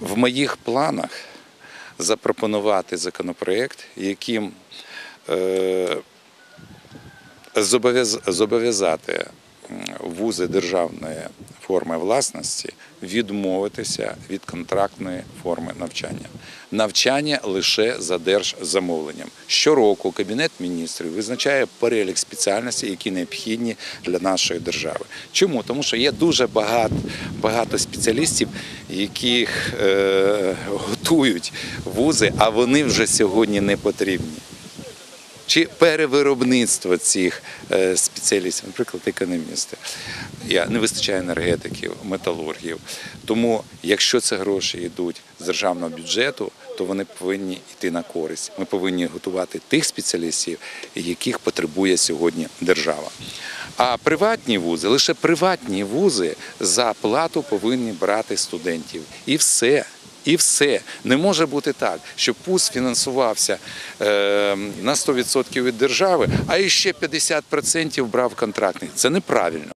В моїх планах запропонувати законопроект, яким е, зобов'язати вузи державної форми власності відмовитися від контрактної форми навчання. Навчання лише за держзамовленням. Щороку Кабінет міністрів визначає перелік спеціальностей, які необхідні для нашої держави. Чому? Тому що є дуже багато, багато спеціалістів, яких е, готують вузи, а вони вже сьогодні не потрібні чи перевиробництво цих е, спеціалістів, наприклад, економісти. Не вистачає енергетиків, металургів. Тому, якщо це гроші йдуть з державного бюджету, то вони повинні йти на користь. Ми повинні готувати тих спеціалістів, яких потребує сьогодні держава. А приватні вузи, лише приватні вузи за плату повинні брати студентів. І все. І все не може бути так, що ПУС фінансувався е, на 100% від держави, а іще 50% брав контрактний. Це неправильно.